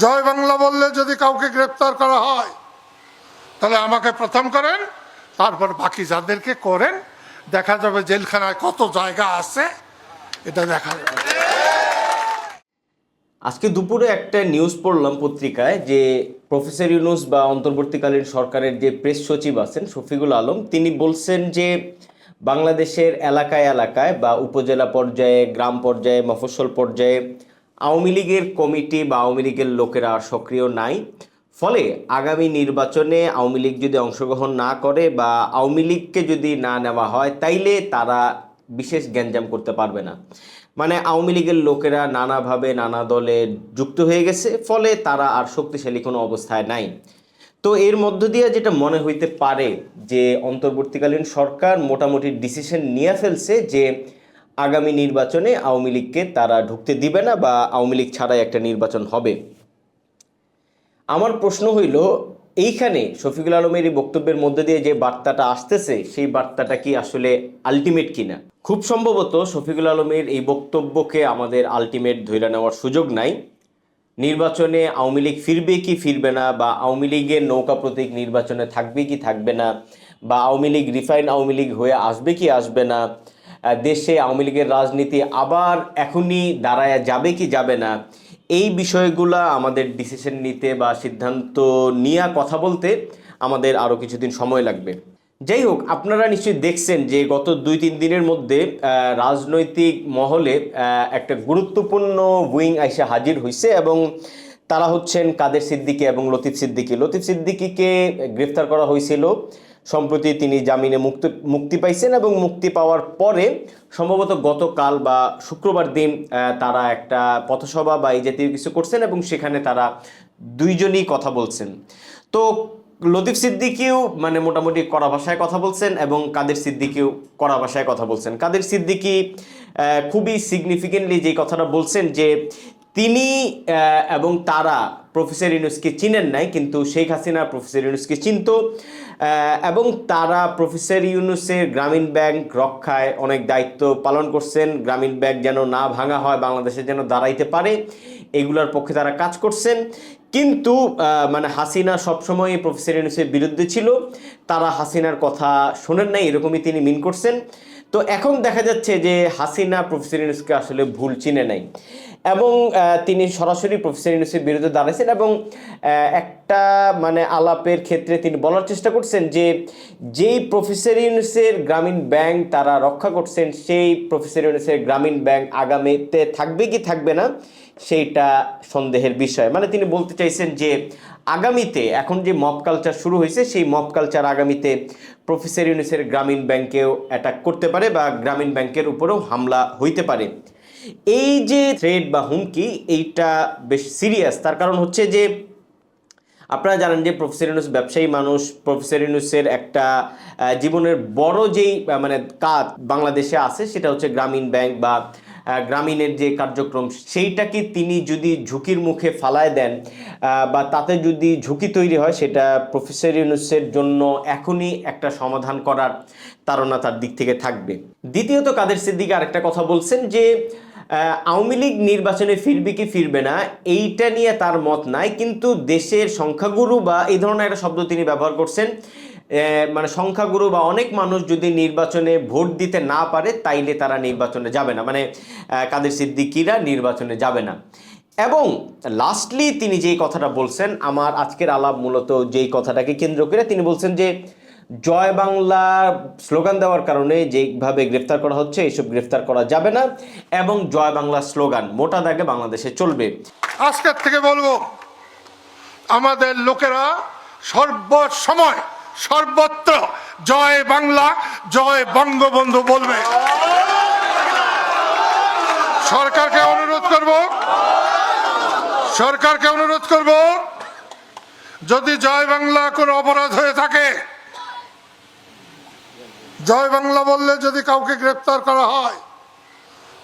জয় বাংলা বললে যদি কাউকে গ্রেপ্তার করা হয়, তাহলে আমাকে প্রথম করেন, তারপর বাকি যাদেরকে করেন, দেখা যাবে জেলখানায় কত জায়গা আছে, এটা দেখা যাবে। আজকে দুপুরে একটা নিউজ পড়লাম পত্রিকায় যে প্রফেসর ইউনুস বা অন্তর্বর্তীকালীন সরকারের যে প্রেস সচিব আছেন শফিকুল আলম, তিনি বলছেন যে বাংলাদেশের এলাকায় এলাকায় বা উপজেলা পর্যায়ে, গ্রাম পর্যায়ে, মফস্বল পর্যায়ে আওয়ামী লীগের কমিটি বা আওয়ামী লীগের লোকেরা সক্রিয় নাই। ফলে আগামী নির্বাচনে আওয়ামী লীগ যদি অংশগ্রহণ না করে বা আওয়ামী লীগকে যদি না নেওয়া হয়, তাইলে তারা বিশেষ গ্যাঞ্জাম করতে পারবে না। মানে আওয়ামী লীগের লোকেরা নানাভাবে নানা দলে যুক্ত হয়ে গেছে, ফলে তারা আর শক্তিশালী কোনো অবস্থায় নাই। তো এর মধ্য দিয়ে যেটা মনে হইতে পারে যে, অন্তর্বর্তীকালীন সরকার মোটামুটি ডিসিশন নিয়ে ফেলছে যে আগামী নির্বাচনে আওয়ামী লীগকে তারা ঢুকতে দিবে না বা আওয়ামী লীগ ছাড়াই একটা নির্বাচন হবে। আমার প্রশ্ন হইল, এইখানে শফিকুল আলমের এই বক্তব্যের মধ্যে দিয়ে যে বার্তাটা আসতেছে, সেই বার্তাটা কি আসলে আলটিমেট কিনা? খুব সম্ভবত শফিকুল আলমের এই বক্তব্যকে আমাদের আলটিমেট ধরে নেওয়ার সুযোগ নাই। নির্বাচনে আওয়ামী লীগ ফিরবে কি ফিরবে না, বা আওয়ামী লীগের নৌকা প্রতীক নির্বাচনে থাকবে কি থাকবে না, বা আওয়ামী লীগ রিফাইন আওয়ামী লীগ হয়ে আসবে কি আসবে না দেশে আওয়ামী লীগের রাজনীতি আবার এখনই দাঁড়ায় যাবে কি যাবে না? এই বিষয়গুলা আমাদের ডিসিশন নিতে বা সিদ্ধান্ত নিয়ে কথা বলতে আমাদের আরও কিছুদিন সময় লাগবে। যাই হোক, আপনারা নিশ্চয়ই দেখছেন যে গত দুই তিন দিনের মধ্যে রাজনৈতিক মহলে একটা গুরুত্বপূর্ণ উইং আইসা হাজির হয়েছে এবং তারা হচ্ছেন কাদের সিদ্দিকি এবং লতিফ সিদ্দিকি। লতিফ সিদ্দিকীকে গ্রেফতার করা হয়েছিল সম্প্রতি তিনি জামিনে মুক্তি মুক্তি পাইছেন এবং মুক্তি পাওয়ার পরে সম্ভবত গতকাল বা শুক্রবার দিন তারা একটা পথসভা বা এই জাতীয় কিছু করছেন এবং সেখানে তারা দুইজনই কথা বলছেন। তো লতিফ সিদ্দিকিও মানে মোটামুটি কড়া ভাষায় কথা বলছেন এবং কাদের সিদ্দিকিও কড়া ভাষায় কথা বলছেন। কাদের সিদ্দিকি খুবই সিগনিফিকেন্টলি যে কথাটা বলছেন যে তিনি এবং তারা প্রফেসর ইউনুসকে চিনেন নাই, কিন্তু শেখ হাসিনা প্রফেসর ইউনুসকে চিনত এবং তারা প্রফেসর ইউনুসের গ্রামীণ ব্যাংক রক্ষায় অনেক দায়িত্ব পালন করছেন। গ্রামীণ ব্যাংক যেন না ভাঙা হয়, বাংলাদেশে যেন দাঁড়াইতে পারে, এগুলোর পক্ষে তারা কাজ করছেন। কিন্তু মানে হাসিনা সবসময় প্রফেসর ইউনুসের বিরুদ্ধে ছিল। তারা হাসিনার কথা শোনেন নাই, এরকমই তিনি মিন করছেন। তো এখন দেখা যাচ্ছে যে হাসিনা প্রফেসর ইউনুসকে আসলে ভুল চিনে নাই। এবং তিনি সরাসরি প্রফেসর ইউনুসের বিরুদ্ধে দাঁড়াইছেন এবং একটা মানে আলাপের ক্ষেত্রে তিনি বলার চেষ্টা করছেন যে যেই প্রফেসর ইউনুসের গ্রামীণ ব্যাংক তারা রক্ষা করছেন, সেই প্রফেসর ইউনুসের গ্রামীণ ব্যাংক আগামীতে থাকবে কি থাকবে না, সেইটা সন্দেহের বিষয়। মানে তিনি বলতে চাইছেন যে আগামীতে এখন যে মব কালচার শুরু হয়েছে, সেই মব কালচার আগামীতে প্রফেসর ইউনিসের গ্রামীণ ব্যাংকেও অ্যাটাক করতে পারে বা গ্রামীণ ব্যাংকের উপরেও হামলা হইতে পারে। এই যে থ্রেড বা হুমকি, এইটা বেশ সিরিয়াস তার কারণ হচ্ছে যে, আপনারা জানেন যে প্রফেসর ইউনুস ব্যবসায়ী মানুষ। প্রফেসর ইউনুসের একটা জীবনের বড় যেই মানে কাজ বাংলাদেশে আছে, সেটা হচ্ছে গ্রামীণ ব্যাংক বা গ্রামীণের যে কার্যক্রম, সেইটাকে তিনি যদি ঝুঁকির মুখে ফালায় দেন বা তাতে যদি ঝুঁকি তৈরি হয়, সেটা প্রফেসর ইউনুসের জন্য এখনই একটা সমাধান করার তারা তার দিক থেকে থাকবে। দ্বিতীয়ত কাদের সিদ্দিকি আরেকটা কথা বলছেন যে আওয়ামী লীগ নির্বাচনে ফিরবে কি ফিরবে না, এইটা নিয়ে তার মত নাই, কিন্তু দেশের সংখ্যাগুরু বা এই ধরনের একটা শব্দ তিনি ব্যবহার করছেন মানে সংখ্যাগুরু বা অনেক মানুষ যদি নির্বাচনে ভোট দিতে না পারে, তাইলে তারা নির্বাচনে যাবে না। মানে কাদের সিদ্দিকিরা নির্বাচনে যাবে না। এবং লাস্টলি তিনি যেই কথাটা বলছেন, আমার আজকের আলাপ মূলত যেই কথাটাকে কেন্দ্র করে তিনি বলছেন যে, জয় বাংলা স্লোগান দেওয়ার কারণে যেভাবে গ্রেফতার করা হচ্ছে এইসব গ্রেফতার করা যাবে না এবং জয় বাংলা স্লোগান মোটা দাগে বাংলাদেশে চলবে। আজকের থেকে বলব, আমাদের লোকেরা সর্বসময় সর্বত্র। জয় বাংলা, জয় বঙ্গবন্ধু বলবে। সরকারকে অনুরোধ করব। সরকারকে অনুরোধ করব, যদি জয় বাংলা কোনো অপরাধ হয়ে থাকে, জয় বাংলা বললে যদি কাউকে গ্রেপ্তার করা হয়,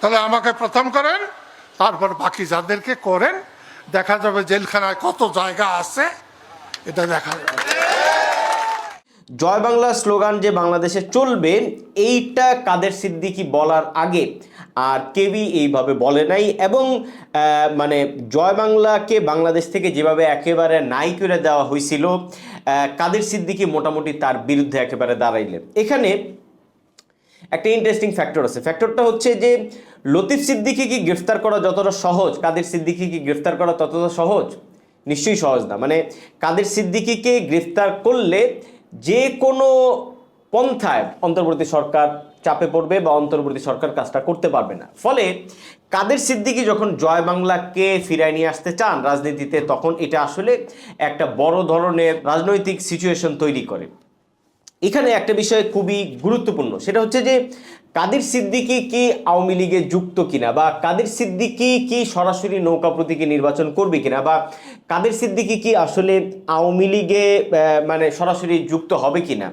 তাহলে আমাকে প্রথম করেন, তারপর বাকি যাদেরকে করেন, দেখা যাবে জেলখানায় কত জায়গা আছে, এটা দেখা যাবে। জয় বাংলা স্লোগান যে বাংলাদেশে চলবে, এইটা কাদের সিদ্দিকি বলার আগে? আর কেউই এইভাবে বলে নাই এবং মানে জয় বাংলাকে বাংলাদেশ থেকে যেভাবে একেবারে নাই করে দেওয়া হয়েছিল কাদের সিদ্দিকি মোটামুটি তার বিরুদ্ধে একেবারে দাঁড়াইলেন। এখানে একটা ইন্টারেস্টিং ফ্যাক্টর আছে। ফ্যাক্টরটা হচ্ছে যে, লতিফ সিদ্দিকি কি গ্রেফতার করা যতটা সহজ, কাদের সিদ্দিকিকে গ্রেফতার করা ততটা সহজ? নিশ্চয়ই সহজ না। মানে কাদের সিদ্দিকিকে গ্রেফতার করলে যে কোনো পন্থায় অন্তর্বর্তী সরকার চাপে পড়বে বা অন্তর্বর্তী সরকার কাজটা করতে পারবে না। ফলে কাদের সিদ্দিকি যখন জয় বাংলাকে ফিরায় নিয়ে আসতে চান রাজনীতিতে, তখন এটা আসলে একটা বড় ধরনের রাজনৈতিক সিচুয়েশন তৈরি করে। এখানে একটা বিষয় খুবই গুরুত্বপূর্ণ, সেটা হচ্ছে যে কাদের সিদ্দিকি কি আওয়ামী লীগে যুক্ত কিনা বা কাদের সিদ্দিকি কি সরাসরি নৌকা প্রতীকে নির্বাচন করবে কিনা বা কাদের সিদ্দিকি কি আসলে আওয়ামী লীগে মানে সরাসরি যুক্ত হবে কিনা?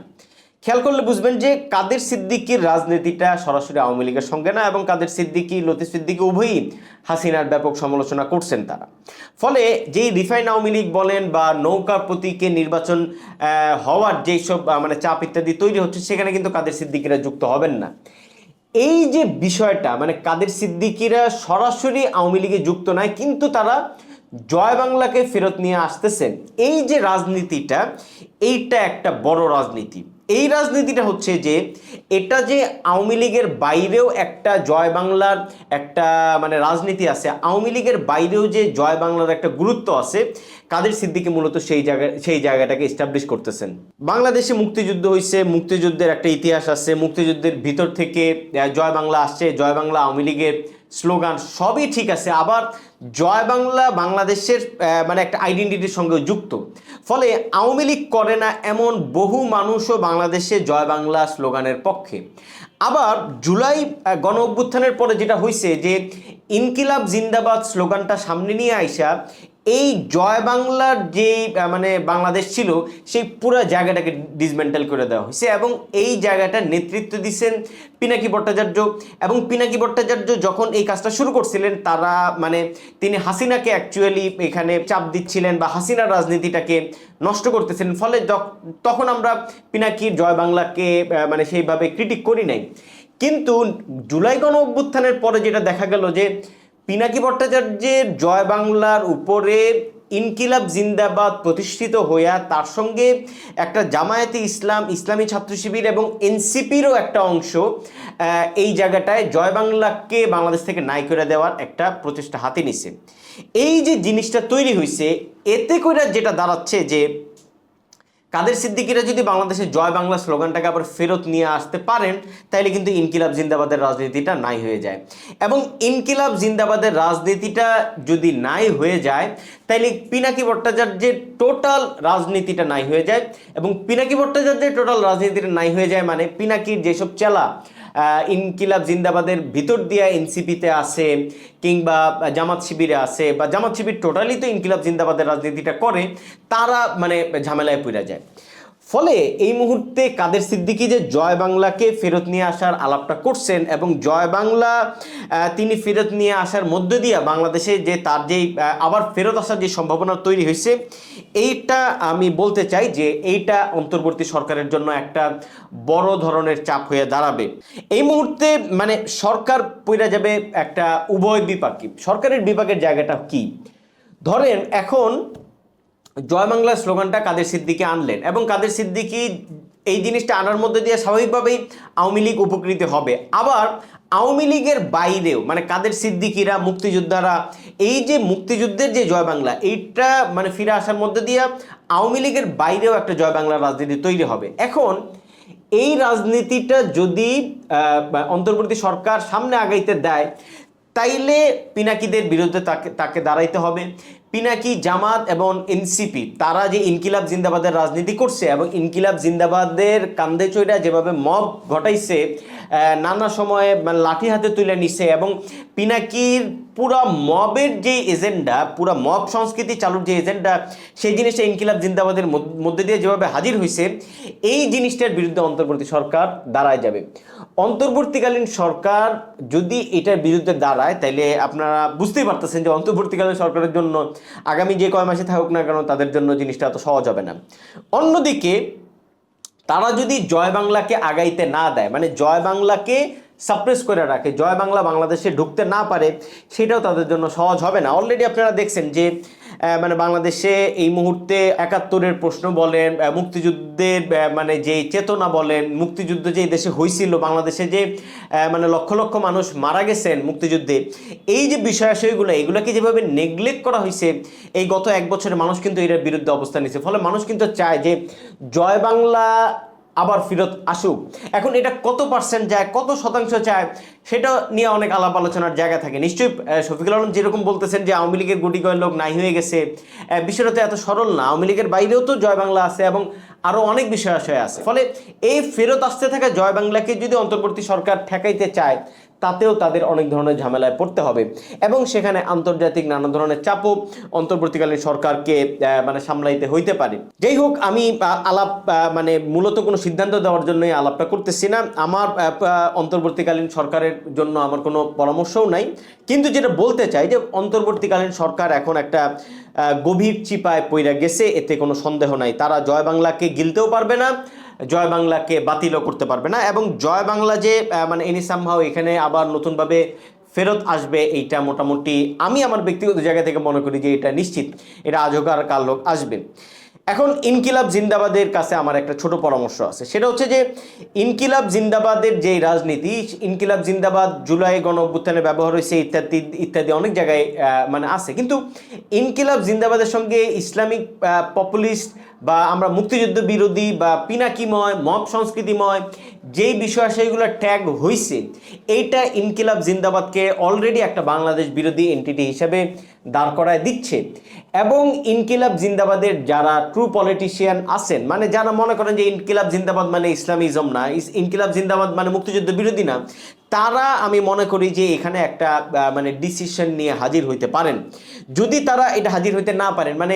খেয়াল করলে বুঝবেন যে কাদের সিদ্দিকির রাজনীতিটা সরাসরি আওয়ামী লীগের সঙ্গে না এবং কাদের সিদ্দিকি, লতিফ সিদ্দিকি উভয়ই হাসিনার ব্যাপক সমালোচনা করছেন তারা। ফলে যেই রিফাইন আওয়ামী লীগ বলেন বা নৌকা প্রতীকে নির্বাচন হওয়ার যেই সব মানে চাপ ইত্যাদি তৈরি হচ্ছে, সেখানে কিন্তু কাদের সিদ্দিকিরা যুক্ত হবেন না। এই যে বিষয়টা মানে কাদের সিদ্দিকিরা সরাসরি আওয়ামী লীগে যুক্ত নয়, কিন্তু তারা জয় বাংলাকে ফেরত নিয়ে আসতেছেন। এই যে রাজনীতিটা, এইটা একটা বড় রাজনীতি। এই রাজনীতিটা হচ্ছে যে, এটা যে আওয়ামী লীগের বাইরেও একটা জয় বাংলার একটা মানে রাজনীতি আছে, আওয়ামী লীগের বাইরেও যে জয় বাংলার একটা গুরুত্ব আছে কাদের সিদ্দিকি মূলত সেই জায়গা সেই জায়গাটাকে এস্টাবলিশ করতেছেন? বাংলাদেশে মুক্তিযুদ্ধ হয়েছে মুক্তিযুদ্ধের একটা ইতিহাস আছে, মুক্তিযুদ্ধের ভিতর থেকে জয় বাংলা আসছে, জয় বাংলা আওয়ামী লীগের স্লোগান সবই ঠিক আছে, আবার জয় বাংলা বাংলাদেশের মানে একটা আইডেন্টিটির সঙ্গে যুক্ত। ফলে আওয়ামী লীগ করে না এমন বহু মানুষও বাংলাদেশে জয় বাংলা স্লোগানের পক্ষে। আবার জুলাই গণ অভ্যুত্থানের পরে যেটা হয়েছে যে, ইনকিলাব জিন্দাবাদ স্লোগানটা সামনে নিয়ে আইসা এই জয় বাংলার যে আহ, মানে বাংলাদেশ ছিল সেই পুরো জায়গাটাকে ডিসমেন্টাল করে দেওয়া হয়েছে এবং এই জায়গাটার নেতৃত্ব দিচ্ছেন পিনাকি ভট্টাচার্য এবং পিনাকি ভট্টাচার্য যখন এই কাজটা শুরু করছিলেন তারা মানে তিনি হাসিনাকে অ্যাকচুয়ালি এখানে চাপ দিচ্ছিলেন বা হাসিনার রাজনীতিটাকে নষ্ট করতেছিলেন ফলে তখন আমরা পিনাকির জয় বাংলাকে মানে সেইভাবে ক্রিটিক করি নাই। কিন্তু জুলাই গণ অভ্যুত্থানের পরে যেটা দেখা গেল যে পিনাকি ভট্টাচার্যের জয় বাংলার উপরে ইনকিলাব জিন্দাবাদ প্রতিষ্ঠিত হইয়া তার সঙ্গে একটা জামায়াতে ইসলাম, ইসলামী ছাত্র শিবির এবং এনসিপিরও একটা অংশ এই জায়গাটায় জয় বাংলাকে বাংলাদেশ থেকে নাই করে দেওয়ার একটা প্রচেষ্টা হাতে নিছে। এই যে জিনিসটা তৈরি হয়েছে এতে করে যেটা দাঁড়াচ্ছে যে কাদের সিদ্দিকিরা যদি বাংলাদেশের জয় বাংলা স্লোগানটাকে আবার ফেরত নিয়ে আসতে পারেন তাহলে কিন্তু ইনকিলাব জিন্দাবাদের রাজনীতিটা নাই হয়ে যায়। এবং ইনকিলাব জিন্দাবাদের রাজনীতিটা যদি নাই হয়ে যায় তাহলে পিনাকি ভট্টাচার্যের টোটাল রাজনীতিটা নাই হয়ে যায়। এবং পিনাকি ভট্টাচার্যের টোটাল রাজনীতিটা নাই হয়ে যায় মানে পিনাকির যেসব চেলা ইনকিলাব জিন্দাবাদের ভিতর দিয়া এনসিপিতে আছে কিংবা জামাত শিবিরে আছে বা জামাত শিবির টোটালি তো ইনকিলাব জিন্দাবাদের রাজনীতিটা করে, তারা মানে ঝামেলায় পড়ে যায়। ফলে এই মুহূর্তে কাদের সিদ্দিকি যে জয় বাংলাকে ফেরত নিয়ে আসার আলাপটা করছেন এবং জয় বাংলা তিনি ফেরত নিয়ে আসার মধ্য দিয়ে বাংলাদেশে যে তার যেই আবার ফেরত আসার যে সম্ভাবনা তৈরি হয়েছে, এইটা আমি বলতে চাই যে এইটা অন্তর্বর্তী সরকারের জন্য একটা বড় ধরনের চাপ হয়ে দাঁড়াবে। এই মুহূর্তে মানে সরকার পইরা যাবে একটা উভয় বিপাকী। সরকারের বিপাকের জায়গাটা কি? ধরেন এখন জয় বাংলা স্লোগানটা কাদের সিদ্দিকি আনলেন এবং কাদের সিদ্দিকি এই জিনিসটা আনার মধ্যে দিয়ে স্বাভাবিকভাবেই আওয়ামী লীগ উপকৃত হবে। আবার আওয়ামী লীগের বাইরেও মানে কাদের সিদ্দিকিরা, মুক্তিযোদ্ধারা, এই যে মুক্তিযুদ্ধের যে জয় বাংলা, এইটা মানে ফিরে আসার মধ্যে দিয়ে আওয়ামী লীগের বাইরেও একটা জয় বাংলা রাজনীতি তৈরি হবে। এখন এই রাজনীতিটা যদি অন্তর্বর্তী সরকার সামনে আগাইতে দেয়, তাইলে পিনাকিদের বিরুদ্ধে তাকে তাকে দাঁড়াইতে হবে। পিনাকি, জামাত এবং এনসিপি, তারা যে ইনকিলাব জিন্দাবাদের রাজনীতি করছে এবং ইনকিলাব জিন্দাবাদের কান্দে চৈরা যেভাবে মব ঘটাইছে নানা সময়ে মানে লাঠি হাতে তুলে নিছে এবং পিনাকির পুরা মবের যে এজেন্ডা, পুরা মব সংস্কৃতি চালুর যে এজেন্ডা, সেই জিনিসটা ইনকিলাব জিন্দাবাদের মধ্যে দিয়ে যেভাবে হাজির হয়েছে এই জিনিসটার বিরুদ্ধে অন্তর্বর্তী সরকার দাঁড়ায় যাবে। অন্তর্বর্তীকালীন সরকার যদি এটার বিরুদ্ধে দাঁড়ায় তাহলে আপনারা বুঝতেই পারতেছেন যে অন্তর্বর্তীকালীন সরকারের জন্য আগামী যে কয় মাসে থাকুক না কেন, তাদের জন্য জিনিসটা এত সহজ হবে না। অন্যদিকে, তারা যদি জয় বাংলাকে আগাইতে না দেয় মানে জয় বাংলাকে সাপ্রেস করে রাখে, জয় বাংলা বাংলাদেশে ঢুকতে না পারে, সেটাও তাদের জন্য সহজ হবে না। অলরেডি আপনারা দেখছেন যে মানে বাংলাদেশে এই মুহূর্তে একাত্তরের প্রশ্ন বলেন মুক্তিযুদ্ধের মানে যে চেতনা বলেন, মুক্তিযুদ্ধ যে দেশে হয়েছিল বাংলাদেশে যে মানে লক্ষ লক্ষ মানুষ মারা গেছেন মুক্তিযুদ্ধে, এই যে বিষয়াশয়গুলো এগুলোকে যেভাবে নেগলেক্ট করা হয়েছে এই গত এক বছরে মানুষ কিন্তু এটার বিরুদ্ধে অবস্থান নিয়েছে ফলে মানুষ কিন্তু চায় যে, জয় বাংলা আবার ফেরত আসুক। এখন এটা কত পার্সেন্ট যায়, কত শতাংশ চায় সেটা নিয়ে অনেক আলাপ আলোচনার জায়গা থাকে। নিশ্চয়ই শফিকুল আলম যেরকম বলতেছেন যে আওয়ামী লীগের গুটি কয়েক লোক নাই হয়ে গেছে বিষয়টা তো এত সরল না। আওয়ামী লীগের বাইরেও তো জয় বাংলা আছে এবং আরও অনেক বিষয় আছে। ফলে এই ফেরত আসতে থাকা জয় বাংলাকে যদি অন্তর্বর্তী সরকার ঠেকাইতে চায় তাতেও তাদের অনেক ধরনের ঝামেলায় পড়তে হবে। এবং সেখানে আন্তর্জাতিক নানা ধরনের চাপও অন্তর্বর্তীকালীন সরকারকে মানে সামলাইতে হইতে পারে। যাই হোক, আমি আলাপ মানে মূলত কোনো সিদ্ধান্ত দেওয়ার জন্যই আলাপটা করতেছি না। আমার অন্তর্বর্তীকালীন সরকারের জন্য আমার কোনো পরামর্শও নাই। কিন্তু যেটা বলতে চাই যে, অন্তর্বর্তীকালীন সরকার এখন একটা গভীর চিপায় পইরা গেছে, এতে কোনো সন্দেহ নাই। তারা জয় বাংলাকে গিলতেও পারবে না। জয় বাংলাকে বাতিলও করতে পারবে না এবং জয় বাংলা যে মানে এনি সামহাও এখানে আবার নতুনভাবে ফেরত আসবে, এইটা মোটামুটি আমি আমার ব্যক্তিগত জায়গা থেকে মনে করি যে এটা নিশ্চিত। এটা আজ হোক আর কাল হোক আসবে। এখন ইনকিলাব জিন্দাবাদের কাছে আমার একটা ছোট পরামর্শ আছে। সেটা হচ্ছে যে, ইনকিলাব জিন্দাবাদের যে রাজনীতি, ইনকিলাব জিন্দাবাদ জুলাই গণ অভ্যুত্থানে ব্যবহার হয়েছে, ইত্যাদি ইত্যাদি অনেক জায়গায় মানে আছে। কিন্তু ইনকিলাব জিন্দাবাদের সঙ্গে ইসলামিক পপুলিস্ট বা আমরা মুক্তিযুদ্ধ বিরোধী বা পিনাকিময়, মব সংস্কৃতিময় যেই বিষয় সেইগুলো ট্যাগ হয়েছে এইটা ইনকিলাব জিন্দাবাদকে অলরেডি একটা বাংলাদেশ বিরোধী এন্টিটি হিসেবে দাঁড় করায় দিচ্ছে। এবং ইনকিলাব জিন্দাবাদের যারা ট্রু পলিটিশিয়ান আছেন মানে যারা মনে করেন যে ইনকিলাব জিন্দাবাদ মানে ইসলামিজম না ইনকিলাব জিন্দাবাদ মানে মুক্তিযুদ্ধ বিরোধী না তারা, আমি মনে করি যে এখানে একটা মানে ডিসিশন নিয়ে হাজির হইতে পারেন। যদি তারা এটা হাজির হইতে না পারেন মানে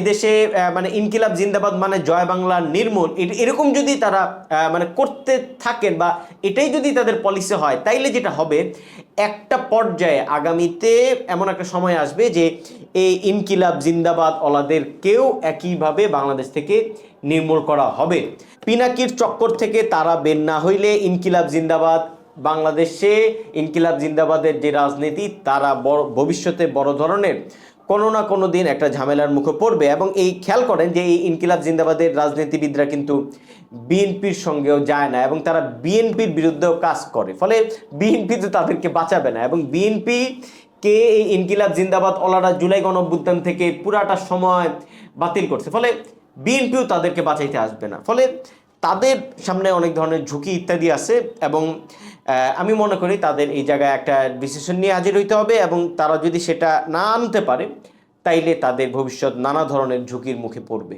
এদেশে মানে ইনকিলাব জিন্দাবাদ মানে জয় বাংলা নির্মূল এরকম যদি তারা মানে করতে থাকেন বা এটাই যদি তাদের পলিসি হয়, তাইলে যেটা হবে, একটা পর্যায়ে আগামীতে এমন একটা সময় আসবে যে এই ইনকিলাব জিন্দাবাদ ওলাদের কেউ একইভাবে বাংলাদেশ থেকে নির্মূল করা হবে। পিনাকির চক্কর থেকে তারা বের না হইলে ইনকিলাব জিন্দাবাদ বাংলাদেশে ইনকিলাব জিন্দাবাদের যে রাজনীতি, তারা ভবিষ্যতে বড় ধরনের কোনো না কোনো দিন একটা ঝামেলার মুখে পড়বে এবং এই খেয়াল করেন যে এই ইনকিলাব জিন্দাবাদের রাজনীতিবিদরা কিন্তু বিএনপির সঙ্গেও যায় না এবং তারা বিএনপির বিরুদ্ধেও কাজ করে। ফলে বিএনপি তো তাদেরকে বাঁচাবে না এবং বিএনপি কে এই ইনকিলাব জিন্দাবাদ ওলারা জুলাই গণ অভ্যুত্থান থেকে পুরাটা সময় বাতিল করছে। ফলে বিএনপিও তাদেরকে বাঁচাইতে আসবে না। ফলে তাদের সামনে অনেক ধরনের ঝুঁকি ইত্যাদি আছে এবং আমি মনে করি তাদের এই জায়গায় একটা ডিসিশন নিয়ে হাজির হইতে হবে এবং তারা যদি সেটা না আনতে পারে, তাইলে তাদের ভবিষ্যৎ নানা ধরনের ঝুঁকির মুখে পড়বে।